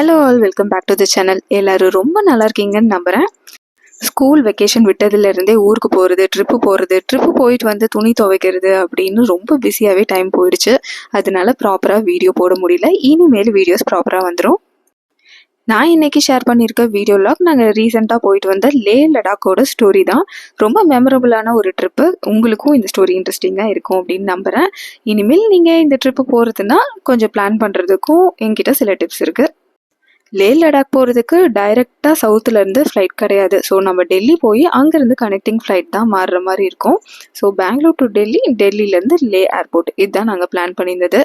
Hello all welcome back to the channel எல்லோரும் ரொம்ப நல்லா இருக்கீங்கன்னு நம்புகிறேன் ஸ்கூல் வெக்கேஷன் விட்டதுலேருந்தே ஊருக்கு போகிறது ட்ரிப்பு போகிறது ட்ரிப்பு போயிட்டு வந்து துணி துவைக்கிறது அப்படின்னு ரொம்ப பிஸியாகவே டைம் போயிடுச்சு. அதனால ப்ராப்பராக வீடியோ போட முடியல. இனிமேல் வீடியோஸ் ப்ராப்பராக வந்துடும் நான் இன்றைக்கி ஷேர் பண்ணியிருக்க வீடியோ லாக் நாங்கள் ரீசெண்டாக போயிட்டு வந்த லே லடாக்கோட ஸ்டோரி தான். ரொம்ப மெமரபுளான ஒரு ட்ரிப்பு உங்களுக்கும் இந்த ஸ்டோரி இன்ட்ரெஸ்டிங்காக இருக்கும் அப்படின்னு நம்புகிறேன் இனிமேல் நீங்கள் இந்த ட்ரிப்பு போகிறதுனா கொஞ்சம் பிளான் பண்ணுறதுக்கும் என்கிட்ட சில டிப்ஸ் இருக்குது லே லடாக் போகிறதுக்கு டைரெக்டாக சவுத்துலேருந்து ஃப்ளைட் கிடையாது. ஸோ நம்ம டெல்லி போய் அங்கேருந்து கனெக்டிங் ஃப்ளைட் தான் மாறுற மாதிரி இருக்கும். ஸோ பெங்களூர் டு டெல்லி டெல்லியிலேருந்து லே ஏர்போர்ட் இதுதான் நாங்கள் பிளான் பண்ணியிருந்தது.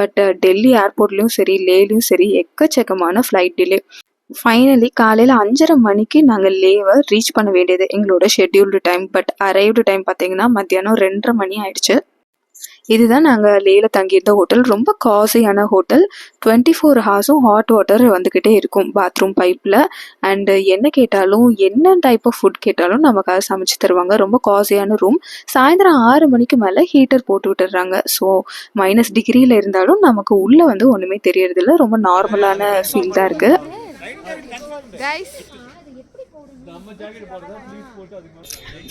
பட் டெல்லி ஏர்போர்ட்லேயும் சரி லேலையும் சரி எக்கச்சக்கமான ஃப்ளைட் டிலே ஃபைனலி காலையில் அஞ்சரை மணிக்கு நாங்கள் லேவை ரீச் பண்ண வேண்டியது எங்களோட scheduled time but arrived time பார்த்தீங்கன்னா மத்தியானம் ரெண்டரை மணி ஆயிடுச்சு. இதுதான் நாங்கள் லேல தங்கியிருந்த ஹோட்டல் ரொம்ப காஸ்ட்லியான ஹோட்டல் டுவெண்ட்டி ஃபோர் ஹவர்ஸும் ஹாட் வாட்டர் வந்துக்கிட்டே இருக்கும் பாத்ரூம் பைப்பில் அண்டு என்ன கேட்டாலும் என்ன டைப் ஆஃப் ஃபுட் கேட்டாலும் நமக்காக சமைச்சு தருவாங்க. ரொம்ப காஸ்ட்லியான ரூம் சாயந்தரம் ஆறு மணிக்கு மேலே ஹீட்டர் போட்டு விட்டுடுறாங்க. ஸோ மைனஸ் டிகிரியில் இருந்தாலும் நமக்கு உள்ளே வந்து ஒன்றுமே தெரியறதில்ல. ரொம்ப நார்மலான ஃபீல் தான் இருக்குது கைஸ்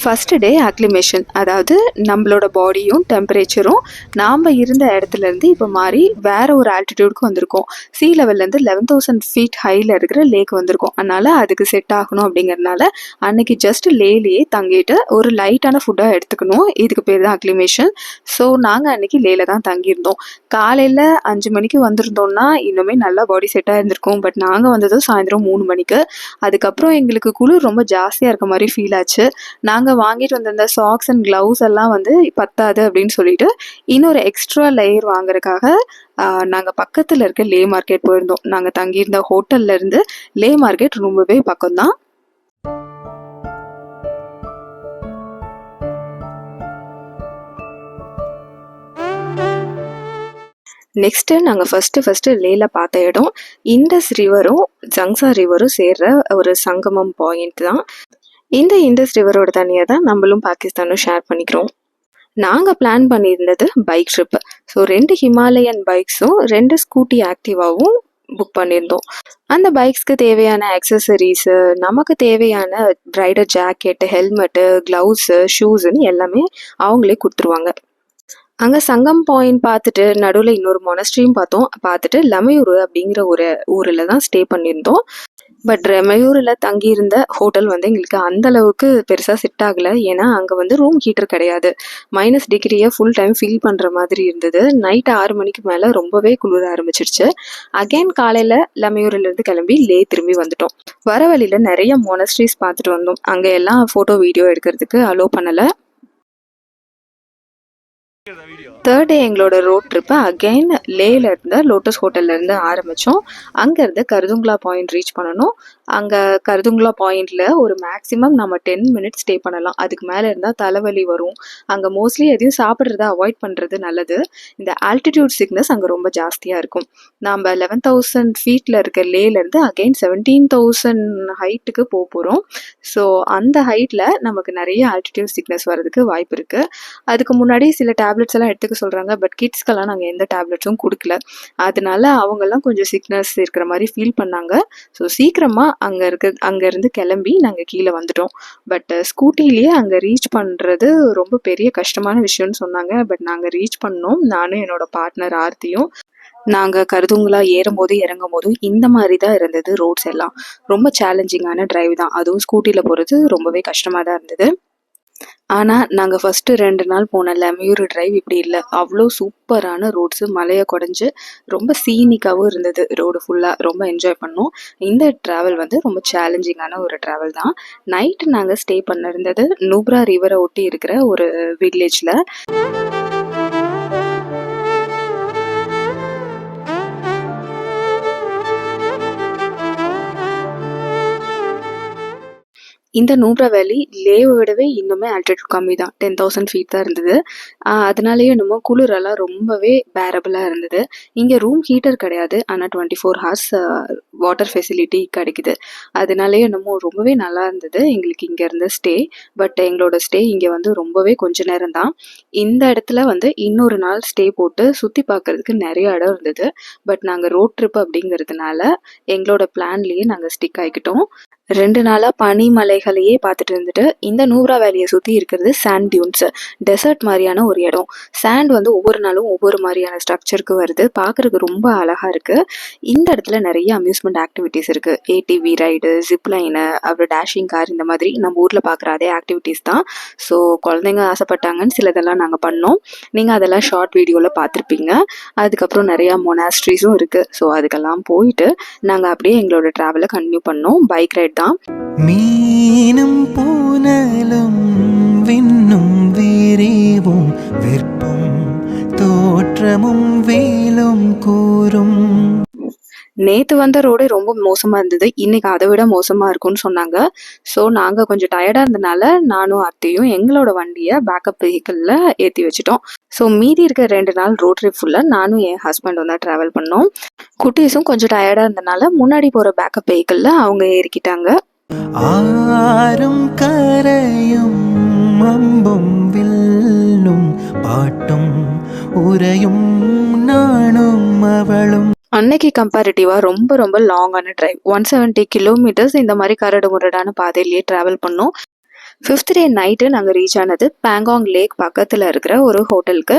ஃபஸ்ட்டு டே அக்ளிமேஷன் அதாவது நம்மளோட பாடியும் டெம்பரேச்சரும் நாம் இருந்த இடத்துலேருந்து இப்போ மாறி வேறு ஒரு ஆல்டிடியூடுக்கு வந்திருக்கோம். சீ லெவல்லேருந்து லெவன் தௌசண்ட் ஃபீட் ஹையில் இருக்கிற லேக் வந்திருக்கோம். அதனால் அதுக்கு செட் ஆகணும் அப்படிங்கறனால அன்றைக்கி ஜஸ்ட் லேலேயே தங்கிட்டு ஒரு லைட்டான ஃபுட்டாக எடுத்துக்கணும். இதுக்கு பேர் தான் அக்ளிமேஷன் ஸோ நாங்கள் அன்னைக்கு லேல தான் தங்கியிருந்தோம். காலையில் அஞ்சு மணிக்கு வந்திருந்தோம்னா இன்னுமே நல்லா பாடி செட்டாக இருந்திருக்கும். பட் நாங்கள் வந்ததும் சாயந்தரம் மூணு மணிக்கு. அதுக்கப்புறம் எங்களுக்கு குளிர் ரொம்ப ஜாஸ்தியாக இருக்க மாதிரி ஃபீல் ஆச்சு. நாங்கள் வாங்கிட்டு வந்திருந்த சாக்ஸ் அண்ட் க்ளவுஸ் எல்லாம் வந்து பத்தாது அப்படின்னு சொல்லிட்டு இன்னொரு எக்ஸ்ட்ரா லேயர் வாங்குறதுக்காக நாங்கள் பக்கத்தில் இருக்க லே மார்க்கெட் போயிருந்தோம். நாங்கள் தங்கியிருந்த ஹோட்டல்ல இருந்து லே மார்க்கெட் ரொம்பவே பக்கம்தான். நெக்ஸ்ட்டு நாங்கள் ஃபஸ்ட்டு ஃபஸ்ட்டு லேல பார்த்த இடம் இண்டஸ் ரிவரும் ஜங்ஸா ரிவரும் சேர்ற ஒரு சங்கமம் பாயிண்ட் தான். இந்த இண்டஸ் ரிவரோட தண்ணியை தான் நம்மளும் பாகிஸ்தானும் ஷேர் பண்ணிக்கிறோம். நாங்கள் பிளான் பண்ணியிருந்தது பைக் ட்ரிப் ஸோ ரெண்டு ஹிமாலயன் பைக்ஸும் ரெண்டு ஸ்கூட்டி ஆக்டிவாவும் புக் பண்ணியிருந்தோம். அந்த பைக்ஸ்க்கு தேவையான அக்சசரிஸு நமக்கு தேவையான ரைடர் ஜாக்கெட்டு ஹெல்மெட்டு க்ளவுஸு ஷூஸுன்னு எல்லாமே அவங்களே கொடுத்துருவாங்க. அங்கே சங்கம் பாயிண்ட் பார்த்துட்டு நடுவில் இன்னொரு மொனஸ்ட்ரியும் பார்த்தோம். பார்த்துட்டு லமையூர் அப்படிங்கிற ஒரு ஊரில் தான் ஸ்டே பண்ணியிருந்தோம். பட் மயூரில் தங்கியிருந்த ஹோட்டல் வந்து எங்களுக்கு அந்த அளவுக்கு பெருசாக செட் ஆகலை. ஏன்னா அங்கே வந்து ரூம் ஹீட்டர் கிடையாது. மைனஸ் டிகிரியை ஃபுல் டைம் ஃபீல் பண்ணுற மாதிரி இருந்தது. நைட் ஆறு மணிக்கு மேலே ரொம்பவே குளிர ஆரம்பிச்சிருச்சு. அகைன் காலையில் லமையூரிலேருந்து கிளம்பி லே திரும்பி வந்துட்டோம். வர வழியில் நிறைய மொனஸ்ட்ரிஸ் பார்த்துட்டு வந்தோம். அங்கே எல்லாம் ஃபோட்டோ வீடியோ எடுக்கிறதுக்கு அலோவ் பண்ணலை. தேர்ட் டே எங்களோட ரோட் ட்ரிப்பை அகைன் லேல இருந்த லோட்டஸ் ஹோட்டல்ல இருந்து ஆரம்பித்தோம் அங்கேருந்து கருதுங்களா பாயிண்ட் ரீச் பண்ணணும். அங்கே கருதுங்களா பாயிண்டில் ஒரு மேக்ஸிமம் நம்ம டென் மினிட்ஸ் ஸ்டே பண்ணலாம். அதுக்கு மேலே இருந்தால் தலைவலி வரும். அங்கே மோஸ்ட்லி எதையும் சாப்பிட்றத அவாய்ட் பண்ணுறது நல்லது. இந்த ஆல்டிடியூட் சிக்னஸ் அங்கே ரொம்ப ஜாஸ்தியாக இருக்கும். நம்ம லெவன் தௌசண்ட் ஃபீட்டில் இருக்க லேலேருந்து அகைன் செவன்டீன் தௌசண்ட் ஹைட்டுக்கு போக போகிறோம் ஸோ அந்த ஹைட்டில் நமக்கு நிறைய ஆல்டிடியூட் சிக்னஸ் வர்றதுக்கு வாய்ப்பு இருக்குது அதுக்கு முன்னாடி சில டேப்லெட்ஸ் எல்லாம் எடுத்துக்க சொல்கிறாங்க பட் கிட்ஸ்க்கெல்லாம் நாங்கள் எந்த டேப்லெட்ஸும் கொடுக்கல. அதனால அவங்கெல்லாம் கொஞ்சம் சிக்னஸ் இருக்கிற மாதிரி ஃபீல் பண்ணாங்க. ஸோ சீக்கிரமாக அங்கே இருக்க அங்கேருந்து கிளம்பி நாங்கள் கீழே வந்துட்டோம். பட் ஸ்கூட்டிலேயே அங்கே ரீச் பண்ணுறது ரொம்ப பெரிய கஷ்டமான விஷயம்னு சொன்னாங்க. பட் நாங்கள் ரீச் பண்ணோம். நானும் என்னோட பார்ட்னர் ஆர்த்தியும். நாங்கள் கருதுங்களா ஏறும்போது இறங்கும் போதும் இந்த மாதிரி தான் இருந்தது ரோட்ஸ் எல்லாம். ரொம்ப சேலஞ்சிங்கான டிரைவ் தான். அதுவும் ஸ்கூட்டியில் போகிறது ரொம்பவே கஷ்டமாக தான் இருந்தது. ஆனால் நாங்கள் ஃபஸ்ட்டு ரெண்டு நாள் போன லெமியூர் டிரைவ் இப்படி இல்லை. அவ்வளோ சூப்பரான ரோட்ஸு மலையை குடஞ்சி ரொம்ப சீனிக்காகவும் இருந்தது ரோடு ஃபுல்லாக ரொம்ப என்ஜாய் பண்ணோம். இந்த ட்ராவல் வந்து ரொம்ப சேலஞ்சிங்கான ஒரு ட்ராவல் தான். நைட்டு நாங்கள் ஸ்டே பண்ணிருந்தது நூப்ரா ரிவரை ஒட்டி இருக்கிற ஒரு வில்லேஜில் இந்த நூப்ரா வேலி லேவை விடவே இன்னுமே ஆல்டிடியூட் கம்மி தான் டென் தௌசண்ட் ஃபீட் தான் இருந்தது. அதனாலேயே என்னமோ குளிரெல்லாம் ரொம்பவே பேரபிளாக இருந்தது. இங்கே ரூம் ஹீட்டர் கிடையாது. ஆனால் twenty four hours water facility கிடைக்குது. அதனாலேயே என்னமோ ரொம்பவே நல்லா இருந்தது எங்களுக்கு இங்கே இருந்த ஸ்டே பட் எங்களோட ஸ்டே இங்கே வந்து ரொம்பவே கொஞ்ச நேரம் தான். இந்த இடத்துல வந்து இன்னொரு நாள் ஸ்டே போட்டு சுற்றி பார்க்கறதுக்கு நிறைய இடம் இருந்தது. பட் நாங்கள் ரோட் ட்ரிப் அப்படிங்கிறதுனால எங்களோட பிளான்லேயே நாங்கள் ஸ்டிக் ஆகிக்கிட்டோம். ரெண்டு நாளாக பனிமலைகளையே பார்த்துட்டு இருந்துட்டு இந்த நூவ்ரா வேலியை சுற்றி இருக்கிறது சாண்ட் டியூன்ஸ் டெசர்ட் மாதிரியான ஒரு இடம். சாண்ட் வந்து ஒவ்வொரு நாளும் ஒவ்வொரு மாதிரியான ஸ்ட்ரக்சருக்கு வருது. பார்க்குறதுக்கு ரொம்ப அழகாக இருக்குது இந்த இடத்துல நிறைய அம்யூஸ்மெண்ட் ஆக்டிவிட்டீஸ் இருக்குது ஏடிவி ரைடு ஜிப்லைனு அப்புறம் டேஷிங் கார் இந்த மாதிரி நம்ம ஊரில் பார்க்குற அதே ஆக்டிவிட்டீஸ் தான். ஸோ குழந்தைங்க ஆசைப்பட்டாங்கன்னு சிலதெல்லாம் நாங்கள் பண்ணோம். நீங்கள் அதெல்லாம் ஷார்ட் வீடியோவில் பார்த்துருப்பீங்க. அதுக்கப்புறம் நிறையா மொனாஸ்ட்ரிஸும் இருக்குது ஸோ அதுக்கெல்லாம் போயிட்டு நாங்கள் அப்படியே எங்களோட ட்ராவலை கண்டினியூ பண்ணோம். பைக் ரைட் தான் மீனும் நேற்று வந்த ரோடு ரொம்ப மோசமாக இருந்தது. இன்னைக்கு அதை விட மோசமாக இருக்கும்னு சொன்னாங்க. ஸோ நாங்கள் கொஞ்சம் டயர்டாக இருந்தனால நானும் அத்தையும் எங்களோட வண்டியை பேக்கப் வெஹிக்கிளில் ஏற்றி வச்சிட்டோம். ஸோ மீதி இருக்க ரெண்டு நாள் ரோட் ட்ரிப் ஃபுல்லாக நானும் என் ஹஸ்பண்டும் தான் ட்ராவல் பண்ணோம். குட்டீஸும் கொஞ்சம் டயர்டாக இருந்தனால முன்னாடி போகிற பேக்கப் வெஹிக்கிளில் அவங்க ஏறிக்கிட்டாங்க. ஆறும் கரையும் அம்பும் வில்லும் பாட்டும் உரையும் நானும் அவளும். அன்னைக்கு கம்பேரிட்டிவாக ரொம்ப ரொம்ப லாங்கான டிரைவ் ஒன் செவன்ட்டி கிலோமீட்டர்ஸ் இந்த மாதிரி கரடு முரடான பாதையிலேயே ட்ராவல் பண்ணோம். ஃபிஃப்த் டே நைட்டு நாங்கள் ரீச் ஆனது பேங்காங் லேக் பக்கத்தில் இருக்கிற ஒரு ஹோட்டலுக்கு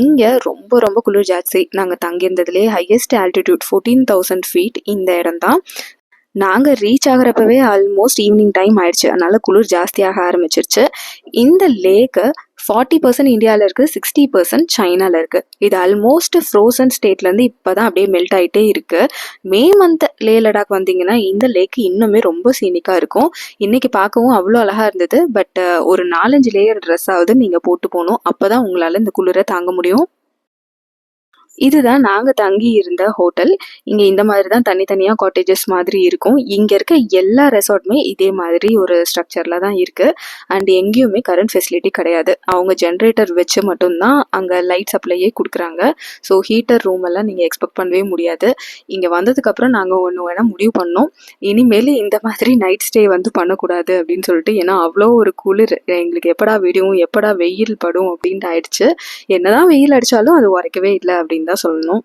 இங்கே ரொம்ப ரொம்ப குளிர் ஜாஸ்தி. நாங்கள் தங்கியிருந்ததுலேயே highest altitude fourteen thousand feet இந்த இடம் தான் நாங்கள் ரீச் ஆகிறப்பவே ஆல்மோஸ்ட் ஈவினிங் டைம் ஆயிடுச்சு. அதனால குளிர் ஜாஸ்தியாக ஆரம்பிச்சிருச்சு. இந்த லேக்கு ஃபார்ட்டி பர்சன்ட் இந்தியாவில் இருக்குது சிக்ஸ்டி பர்சன்ட் சைனாவில் இருக்குது இது ஆல்மோஸ்ட் ஃப்ரோசன் ஸ்டேட்லேருந்து இப்போ தான் அப்படியே மெல்ட் ஆகிட்டே இருக்குது மே மந்த் லே லடாக் வந்தீங்கன்னா இந்த லேக் இன்னுமே ரொம்ப சீனிக்காக இருக்கும். இன்றைக்கி பார்க்கவும் அவ்வளோ அழகாக இருந்தது. பட் ஒரு நாலஞ்சு லேயர் ட்ரெஸ் நீங்கள் போட்டு போகணும். அப்போ தான் உங்களால் இந்த குளிரை தாங்க முடியும். இதுதான் நாங்கள் தங்கி இருந்த ஹோட்டல். இங்கே இந்த மாதிரி தான் தனித்தனியாக காட்டேஜஸ் மாதிரி இருக்கும். இங்கே இருக்க எல்லா ரெசார்ட்டுமே இதே மாதிரி ஒரு ஸ்ட்ரக்சரில் தான் இருக்குது அண்ட் எங்கேயுமே கரண்ட் ஃபெசிலிட்டி கிடையாது. அவங்க ஜென்ரேட்டர் வச்சு மட்டும்தான் அங்கே லைட் சப்ளையே கொடுக்குறாங்க. ஸோ ஹீட்டர் ரூம் எல்லாம் நீங்கள் எக்ஸ்பெக்ட் பண்ணவே முடியாது. இங்கே வந்ததுக்கப்புறம் நாங்கள் ஒன்று வேணால் முடிவு பண்ணோம். இனிமேல் இந்த மாதிரி நைட் ஸ்டே வந்து பண்ணக்கூடாது அப்படின்னு சொல்லிட்டு ஏன்னா அவ்வளோ ஒரு குளிர். எங்களுக்கு எப்படா விடியும் எப்படா வெயில் படும் அப்படின்ட்டு ஆயிடுச்சு. என்னதான் வெயில் அடித்தாலும் அது உரைக்கவே இல்லை அப்படின்னு தான் சொல்லணும்.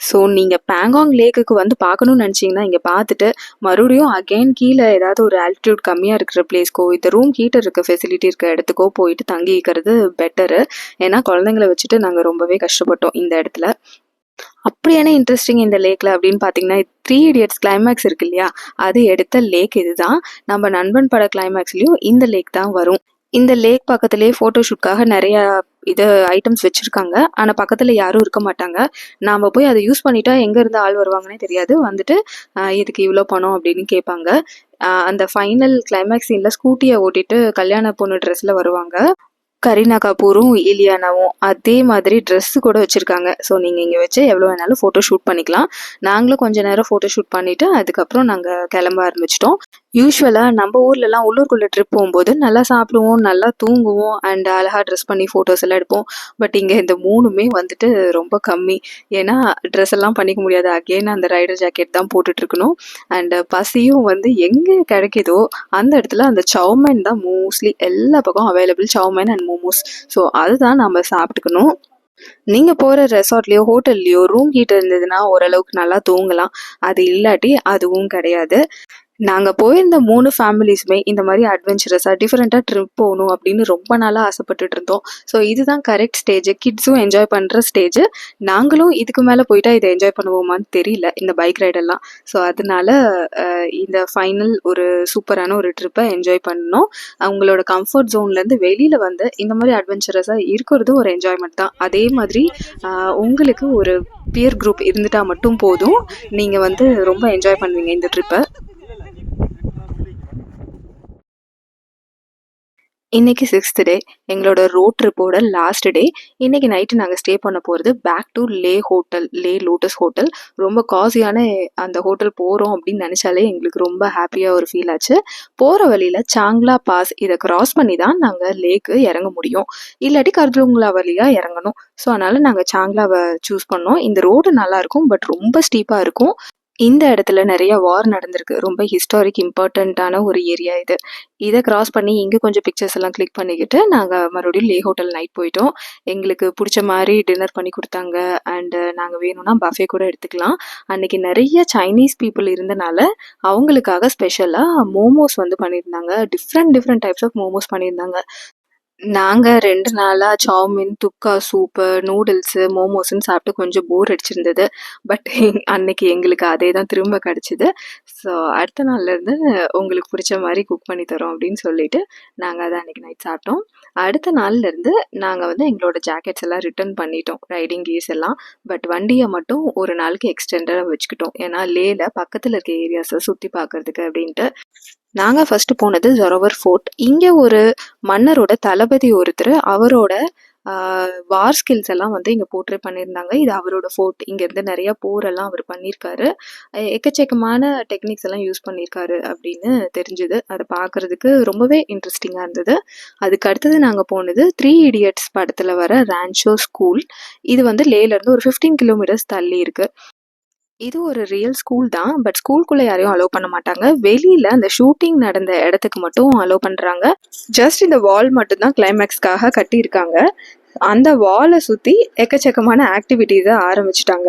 ஸோ நீங்கள் பேங்காங் லேக்குக்கு வந்து பார்க்கணும்னு நினச்சிங்கன்னா இங்கே பார்த்துட்டு மறுபடியும் அகைன் கீழே ஏதாவது ஒரு ஆல்டிடியூட் கம்மியாக இருக்கிற பிளேஸ்க்கோ இந்த ரூம் ஹீட்டர் இருக்க ஃபெசிலிட்டி இருக்க இடத்துக்கோ போயிட்டு தங்கிக்கிறது பெட்டரு ஏன்னா குழந்தைங்கள வச்சுட்டு நாங்கள் ரொம்பவே கஷ்டப்பட்டோம் இந்த இடத்துல. அப்படி என்ன இன்ட்ரெஸ்டிங் இந்த லேக்கில் அப்படின்னு பார்த்தீங்கன்னா த்ரீ இடியட்ஸ் கிளைமேக்ஸ் இருக்கு இல்லையா? அது எடுத்த லேக் இதுதான். நம்ம நண்பன் பட கிளைமேக்ஸ்லேயும் இந்த லேக் தான் வரும். இந்த லேக் பக்கத்துலேயே ஃபோட்டோஷூட்காக நிறைய இது ஐட்டம்ஸ் வச்சுருக்காங்க. ஆனால் பக்கத்தில் யாரும் இருக்க மாட்டாங்க. நாம் போய் அதை யூஸ் பண்ணிட்டா எங்கேருந்து ஆள் வருவாங்கன்னே தெரியாது. வந்துட்டு இதுக்கு இவ்வளோ பணம் அப்படின்னு கேட்பாங்க. அந்த ஃபைனல் கிளைமேக்ஸ் சீனில் ஸ்கூட்டியை ஓட்டிட்டு கல்யாண பொண்ணு ட்ரெஸ்ஸில் வருவாங்க. கரீனா கபூரும் இலியானாவும் அதே மாதிரி ட்ரெஸ் கூட வச்சுருக்காங்க. ஸோ நீங்கள் இங்கே வச்சு எவ்வளோ வேணாலும் ஃபோட்டோ ஷூட் பண்ணிக்கலாம். நாங்களும் கொஞ்ச நேரம் ஃபோட்டோ ஷூட் பண்ணிவிட்டு அதுக்கப்புறம் நாங்கள் கிளம்ப ஆரம்பிச்சிட்டோம். யூஸ்வலாக நம்ம ஊர்லலாம் உள்ளூர்க்குள்ளே ட்ரிப் போகும்போது நல்லா சாப்பிடுவோம் நல்லா தூங்குவோம் அண்ட் அழகாக ட்ரெஸ் பண்ணி ஃபோட்டோஸ் எல்லாம் எடுப்போம். பட் இங்கே இந்த மூணுமே வந்துட்டு ரொம்ப கம்மி. ஏன்னா ட்ரெஸ் எல்லாம் பண்ணிக்க முடியாது. அகெயின் அந்த ரைடர் ஜாக்கெட் தான் போட்டுட்ருக்கணும் அண்ட் பசியும் வந்து எங்கே கிடைக்குதோ அந்த இடத்துல அந்த சவுமேன் தான் மோஸ்ட்லி எல்லா பக்கம் available chowmein and momos so அதுதான் நம்ம சாப்பிட்டுக்கணும். நீங்கள் போகிற ரெசார்ட்லேயோ ஹோட்டல்லையோ ரூம் ஹீட்டர் இருந்ததுன்னா ஓரளவுக்கு நல்லா தூங்கலாம். அது இல்லாட்டி அதுவும் கிடையாது. நாங்கள் போயிருந்த மூணு ஃபேமிலிஸுமே இந்த மாதிரி அட்வென்ச்சரஸாக டிஃப்ரெண்ட்டாக ட்ரிப் போகணும் அப்படின்னு ரொம்ப நாளாக ஆசைப்பட்டுட்டு இருந்தோம். ஸோ இதுதான் கரெக்ட் ஸ்டேஜ் கிட்ஸும் என்ஜாய் பண்ணுற ஸ்டேஜ் நாங்களும் இதுக்கு மேலே போயிட்டா இதை என்ஜாய் பண்ணுவோமான்னு தெரியல இந்த பைக் ரைடெல்லாம் ஸோ அதனால இந்த ஃபைனல் ஒரு சூப்பரான ஒரு ட்ரிப்பை என்ஜாய் பண்ணோம். அவங்களோட கம்ஃபர்ட் ஜோன்லேருந்து வெளியில் வந்து இந்த மாதிரி அட்வென்ச்சரஸாக இருக்கிறதும் ஒரு என்ஜாய்மெண்ட் தான். அதே மாதிரி உங்களுக்கு ஒரு பியர் குரூப் இருந்துட்டா மட்டும் போதும். நீங்கள் வந்து ரொம்ப என்ஜாய் பண்ணுவீங்க இந்த ட்ரிப்பை இன்னைக்கு சிக்ஸ்த் டே எங்களோட ரோட் ட்ரிப்போட லாஸ்ட் டே இன்னைக்கு நைட்டு நாங்கள் ஸ்டே பண்ண போகிறது back to Leh hotel Leh Lotus hotel ரொம்ப காசியான அந்த ஹோட்டல் போகிறோம் அப்படின்னு நினச்சாலே எங்களுக்கு ரொம்ப ஹாப்பியாக ஒரு ஃபீல் ஆச்சு. போகிற வழியில் சாங்லா பாஸ் இதை கிராஸ் பண்ணி தான் நாங்கள் லேக்கு இறங்க முடியும். இல்லாட்டி கர்துலுங்களா வழியாக இறங்கணும். ஸோ அதனால் நாங்கள் சாங்லாவை சூஸ் பண்ணோம். இந்த ரோடு நல்லா இருக்கும் பட் ரொம்ப ஸ்டீப்பாக இருக்கும். இந்த இடத்துல நிறைய வார் நடந்திருக்கு. ரொம்ப ஹிஸ்டாரிக் இம்பார்ட்டண்ட்டான ஒரு ஏரியா இது. இதை கிராஸ் பண்ணி இங்கே கொஞ்சம் பிக்சர்ஸ் எல்லாம் கிளிக் பண்ணிக்கிட்டு நாங்கள் மறுபடியும் லே ஹோட்டல் நைட் போயிட்டோம். எங்களுக்கு பிடிச்ச மாதிரி டின்னர் பண்ணி கொடுத்தாங்க. அண்டு நாங்கள் வேணும்னா பஃபே கூட எடுத்துக்கலாம். அன்னைக்கு நிறைய சைனீஸ் பீப்புள் இருந்தனால அவங்களுக்காக ஸ்பெஷலாக மோமோஸ் வந்து பண்ணியிருந்தாங்க. Different different types of momos பண்ணியிருந்தாங்க. நாங்கள் ரெண்டு நாளாக சவுமின் துக்கா சூப்பு நூடுல்ஸு மோமோஸ்ன்னு சாப்பிட்டு கொஞ்சம் போர் அடிச்சிருந்தது. பட் அன்னைக்கு எங்களுக்கு அதே தான் திரும்ப கிடச்சிது. ஸோ அடுத்த நாள்லேருந்து உங்களுக்கு பிடிச்ச மாதிரி குக் பண்ணி தரோம் அப்படின்னு சொல்லிட்டு நாங்கள் அதை அன்னைக்கு நைட் சாப்பிட்டோம். அடுத்த நாள்லேருந்து நாங்கள் வந்து எங்களோட ஜாக்கெட்ஸ் எல்லாம் ரிட்டர்ன் பண்ணிட்டோம் ரைடிங் கீஸ் எல்லாம். பட் வண்டியை மட்டும் ஒரு நாளைக்கு எக்ஸ்டெண்டடாக வச்சுக்கிட்டோம். ஏன்னா லேல பக்கத்தில் இருக்க ஏரியாஸை சுற்றி பார்க்கறதுக்கு அப்படின்ட்டு. நாங்கள் ஃபர்ஸ்ட் போனது ஜொரவர் ஃபோர்ட் இங்கே ஒரு மன்னரோட தளபதி ஒருத்தர் அவரோட வார் ஸ்கில்ஸ் எல்லாம் வந்து இங்கே போர்ட்ரே பண்ணியிருந்தாங்க. இது அவரோட ஃபோர்ட் இங்கேருந்து நிறையா போரெல்லாம் அவர் பண்ணியிருக்காரு. எக்கச்சக்கமான டெக்னிக்ஸ் எல்லாம் யூஸ் பண்ணியிருக்காரு அப்படின்னு தெரிஞ்சுது. அதை பார்க்குறதுக்கு ரொம்பவே இன்ட்ரெஸ்டிங்காக இருந்தது. அதுக்கு அடுத்தது நாங்கள் போனது த்ரீ இடியட்ஸ் படத்தில் வர ரான்ச்சோ ஸ்கூல் இது வந்து லேலேருந்து ஒரு ஃபிஃப்டீன் கிலோமீட்டர்ஸ் தள்ளி இருக்கு. இது ஒரு ரியல் ஸ்கூல் தான் பட் ஸ்கூலுக்குள்ளே யாரையும் அலோவ் பண்ண மாட்டாங்க. வெளியில் அந்த ஷூட்டிங் நடந்த இடத்துக்கு மட்டும் அலோவ் பண்ணுறாங்க ஜஸ்ட் இந்த வால் மட்டும்தான் கிளைமேக்ஸ்க்காக கட்டியிருக்காங்க. அந்த வாலை சுற்றி எக்கச்சக்கமான ஆக்டிவிட்டீஸை ஆரம்பிச்சிட்டாங்க.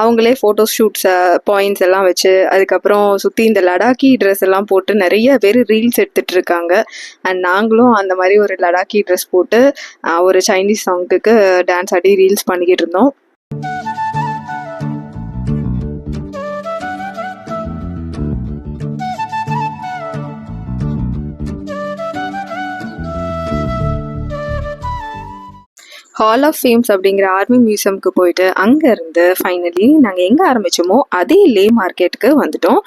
அவங்களே ஃபோட்டோ ஷூட்ஸை பாயிண்ட்ஸ் எல்லாம் வச்சு அதுக்கப்புறம் சுற்றி இந்த லடாக்கி ட்ரெஸ் எல்லாம் போட்டு நிறைய பேர் ரீல்ஸ் எடுத்துட்டு இருக்காங்க அண்ட் நாங்களும் அந்த மாதிரி ஒரு லடாக்கி ட்ரெஸ் போட்டு ஒரு சைனீஸ் சாங்குக்கு டான்ஸ் ஆடி ரீல்ஸ் பண்ணிக்கிட்டு இருந்தோம். ஹால் ஆஃப் ஃபேம்ஸ் அப்படிங்கிற ஆர்மி மியூசியம்க்கு போயிட்டு அங்கேருந்து ஃபைனலி நாங்கள் எங்கே ஆரம்பித்தோமோ அதே லே மார்க்கெட்டுக்கு வந்துட்டோம்.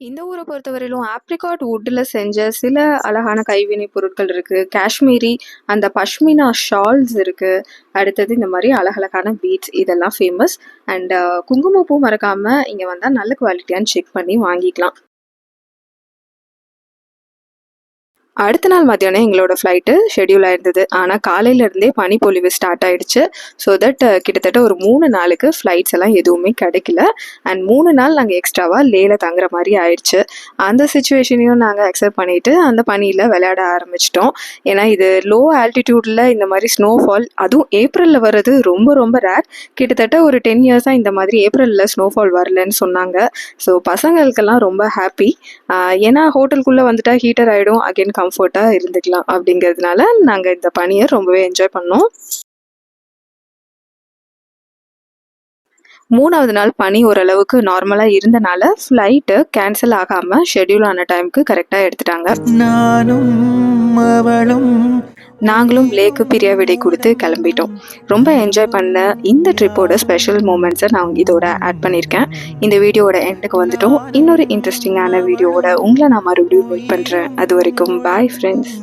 இந்த ஊரை பொறுத்தவரையிலும் ஆப்ரிகாட் வுட்டில் செஞ்ச சில அழகான கைவினை பொருட்கள் இருக்குது காஷ்மீரி அந்த பஷ்மினா ஷால்ஸ் இருக்குது அடுத்தது இந்த மாதிரி அழகழகான பீட்ஸ் இதெல்லாம் ஃபேமஸ் அண்ட் குங்குமப்பூ மறக்காமல் இங்கே வந்தால் நல்ல குவாலிட்டியான்னு செக் பண்ணி வாங்கிக்கலாம். அடுத்த நாள் மத்தியானம் எங்களோட ஃப்ளைட்டு ஷெடியூல் ஆயிருந்தது. ஆனால் காலையிலேருந்தே பனிப்பொழிவு ஸ்டார்ட் ஆயிடுச்சு. ஸோ தட் uh, கிட்டத்தட்ட ஒரு மூணு நாளுக்கு ஃப்ளைட்ஸ் எல்லாம் எதுவுமே கிடைக்கல. அண்ட் மூணு நாள் நாங்கள் எக்ஸ்ட்ராவாக லேல தங்குற மாதிரி ஆயிடுச்சு. அந்த சுச்சுவேஷனையும் நாங்கள் அக்செப்ட் பண்ணிட்டு அந்த பனியில் விளையாட ஆரம்பிச்சிட்டோம். ஏன்னா இது லோ ஆல்டிடியூடில் இந்த மாதிரி ஸ்னோஃபால் அதுவும் ஏப்ரலில் வர்றது ரொம்ப ரொம்ப ரேர் கிட்டத்தட்ட ஒரு டென் இயர்ஸாக இந்த மாதிரி ஏப்ரலில் ஸ்னோஃபால் வரலன்னு சொன்னாங்க. ஸோ பசங்களுக்கெல்லாம் ரொம்ப ஹாப்பி ஏன்னா ஹோட்டலுக்குள்ளே வந்துட்டால் ஹீட்டர் ஆகிடும் அகைன் கம்ஃபர்ட்டாக இருந்துக்கலாம் அப்படிங்கிறதுனால நாங்கள் இந்த பனியை ரொம்பவே என்ஜாய் பண்ணோம். மூணாவது நாள் பனி ஓரளவுக்கு நார்மலாக இருந்தனால ஃப்ளைட்டு கேன்சல் ஆகாமல் ஷெட்யூல் ஆன டைமுக்கு கரெக்டாக எடுத்துட்டாங்க. நானும் அவளும் நாங்களும் லேக்கு பிரியா விடை கொடுத்து கிளம்பிட்டோம். ரொம்ப என்ஜாய் பண்ண இந்த ட்ரிப்போட ஸ்பெஷல் மூமெண்ட்ஸை நான் இதோட ஆட் பண்ணியிருக்கேன். இந்த வீடியோவோட எண்டுக்கு வந்துட்டோம். இன்னொரு இன்ட்ரெஸ்டிங்கான வீடியோவோட உங்களை நான் மறுபடியும் மீட் பண்ணுறேன் அது வரைக்கும் பாய் ஃப்ரெண்ட்ஸ்